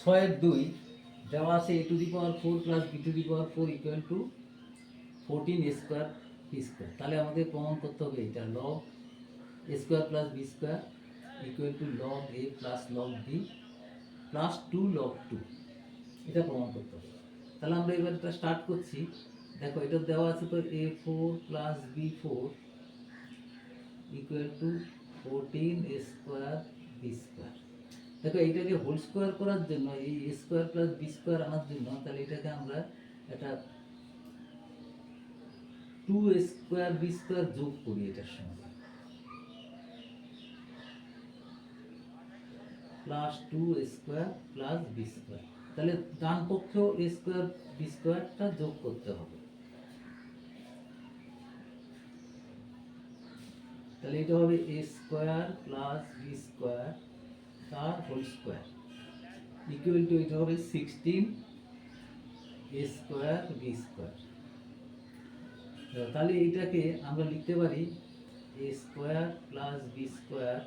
ছয়ের দুই, দেওয়া আছে a to the power four plus b to the power four equal to fourteen square b square তাহলে আমাদের প্রমাণ করতে হবে এটা log square plus b square equal to log a plus log b plus two log two এটা প্রমাণ করতে হবে। তাহলে আমরা এবার এটা স্টার্ট করছি। দেখো, এটা দেওয়া আছে তো a four plus b four equal to fourteen square b square দেখো, এইটাকে হোল স্কোয়ার করার জন্য, এই স্কোয়ার প্লাস বি স্কোয়ার আনার জন্য, তাহলে এটাকে আমরা একটা টু স্কোয়ার বি স্কোয়ার যোগ করি এটার সঙ্গে। Plus two square plus b square তাহলে ডান পক্ষেও এ স্কোয়ার বি স্কোয়ারটা যোগ করতে হবে। তাহলে এটা হবে a square plus b square তার হোল স্কোয়ার ইকুয়াল টু এটা হবে sixteen a square b square তাহলে এইটাকে আমরা লিখতে পারি a square plus b square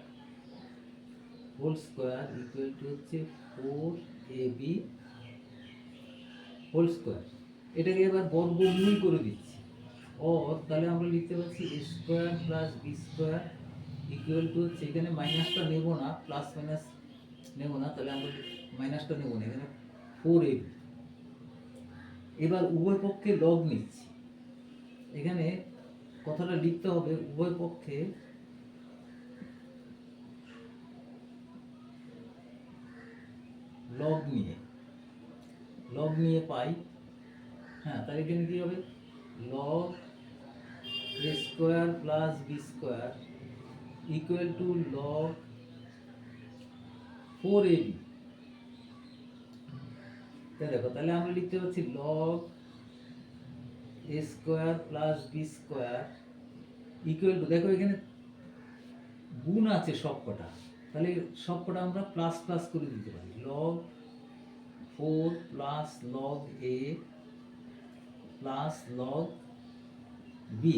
whole square equal to হচ্ছে four a b whole square এটাকে এবার বর্গমূল করে দিচ্ছি। ও তাহলে আমরা লিখতে পারছি a square plus b square equal to হচ্ছে এখানে মাইনাসটা নেব না প্লাস মাইনাস নেব না, তাহলে আমরা মাইনাসটা নেব না, এখানে ফোর এ এবার উভয় পক্ষে লগ নিচ্ছি। এখানে কথাটা লিখতে হবে, উভয় পক্ষে লগ নিয়ে লগ নিয়ে পাই হ্যাঁ তাহলে এখানে কি হবে? Log a square plus b square equal to log four a b দেখো, তাহলে আমরা লিখতে পারছি log a square plus b square equal to দেখো এখানে গুণ আছে সব কটা তাহলে সব কটা আমরা প্লাস প্লাস করে দিতে পারি। Log four plus log a plus log b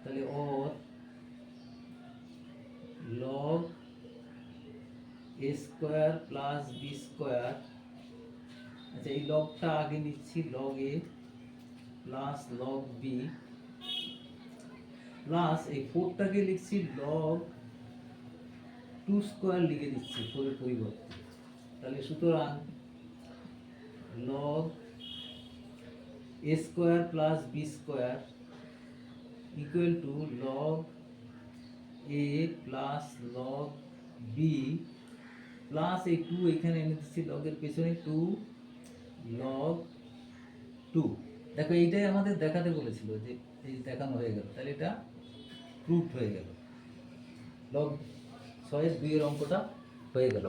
তাহলে ওর log a square plus b square আচ্ছা এই লগটা আগে নিচ্ছি log a plus log b plus এই ফোরটাকে লিখছি লগ টু স্কোয়ার লিখে দিচ্ছি ফোরের পরিবর্তে। তাহলে সুতরাং log a square plus b square equal to log a plus log b plus এই টু এখানে এনে দিচ্ছি লগের পেছনে টু লগ টু দেখো, এইটাই আমাদের দেখাতে বলেছিল যে এই দেখানো হয়ে গেল। তাহলে এটা প্রুফ হয়ে গেল। লগ ছয়ের দুইয়ের অঙ্কটা হয়ে গেল।